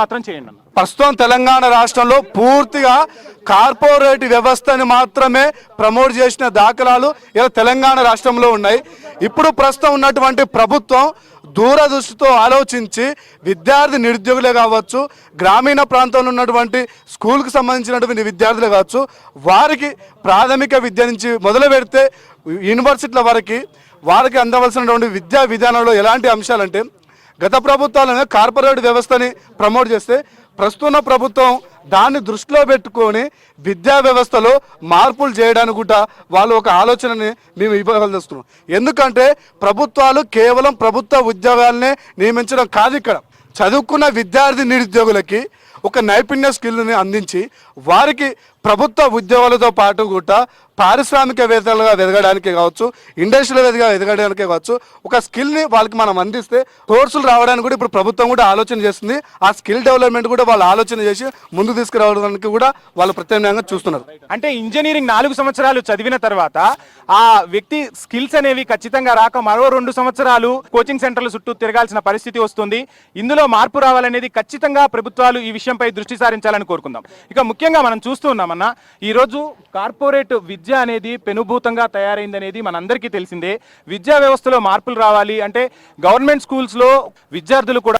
మాత్రం చేయండి అన్న. ప్రస్తుతం తెలంగాణ రాష్ట్రంలో పూర్తిగా కార్పొరేట్ వ్యవస్థని మాత్రమే ప్రమోట్ చేసిన దాఖలాలు ఇలా తెలంగాణ రాష్ట్రంలో ఉన్నాయి. ఇప్పుడు ప్రస్తుతం ఉన్నటువంటి ప్రభుత్వం దూరదృష్టితో ఆలోచించి విద్యార్థి నిరుద్యోగులే కావచ్చు గ్రామీణ ప్రాంతంలో ఉన్నటువంటి స్కూల్కి సంబంధించినటువంటి విద్యార్థులు కావచ్చు వారికి ప్రాథమిక విద్య నుంచి మొదలు పెడితే యూనివర్సిటీల వరకు వారికి అందవలసినటువంటి విద్యా విధానంలో ఎలాంటి అంశాలంటే గత ప్రభుత్వాలను కార్పొరేట్ వ్యవస్థని ప్రమోట్ చేస్తే ప్రస్తుత ప్రభుత్వం దాన్ని దృష్టిలో పెట్టుకొని విద్యా వ్యవస్థలో మార్పులు చేయడానికి కూడా వాళ్ళు ఒక ఆలోచనని మేము ఇవ్వగలుస్తున్నాం ఎందుకంటే ప్రభుత్వాలు కేవలం ప్రభుత్వ ఉద్యోగాలనే నియమించడం కాదు ఇక్కడ. చదువుకున్న విద్యార్థి నిరుద్యోగులకి ఒక నైపుణ్య స్కిల్ని అందించి వారికి ప్రభుత్వ ఉద్యోగాలతో పాటు కూడా పారిశ్రామికవేత్తలుగా ఎదగడానికి కావచ్చు ఇండస్ట్రియల్ ఎదగడానికి కావచ్చు ఒక స్కిల్ని వాళ్ళకి మనం అందిస్తే కోర్సులు రావడానికి కూడా ఇప్పుడు ప్రభుత్వం కూడా ఆలోచన చేస్తుంది. ఆ స్కిల్ డెవలప్మెంట్ కూడా వాళ్ళు ఆలోచన చేసి ముందు తీసుకురావడానికి కూడా వాళ్ళు ప్రత్యామ్నాయంగా చూస్తున్నారు. అంటే ఇంజనీరింగ్ నాలుగు సంవత్సరాలు చదివిన తర్వాత ఆ వ్యక్తి స్కిల్స్ అనేవి ఖచ్చితంగా రాక మరో రెండు సంవత్సరాలు కోచింగ్ సెంటర్ల చుట్టూ తిరగాల్సిన పరిస్థితి వస్తుంది. ఇందులో మార్పు రావాలనేది ఖచ్చితంగా ప్రభుత్వాలు ఈ విషయం విషయంపై దృష్టి సారించాలని కోరుకుందాం. ఇక ముఖ్యంగా మనం చూస్తూ ఉన్నామన్న ఈరోజు కార్పొరేట్ విద్య అనేది పెనుభూతంగా తయారైందనేది మనందరికీ తెలిసిందే. విద్యా వ్యవస్థలో మార్పులు రావాలి అంటే గవర్నమెంట్ స్కూల్స్లో విద్యార్థులు కూడా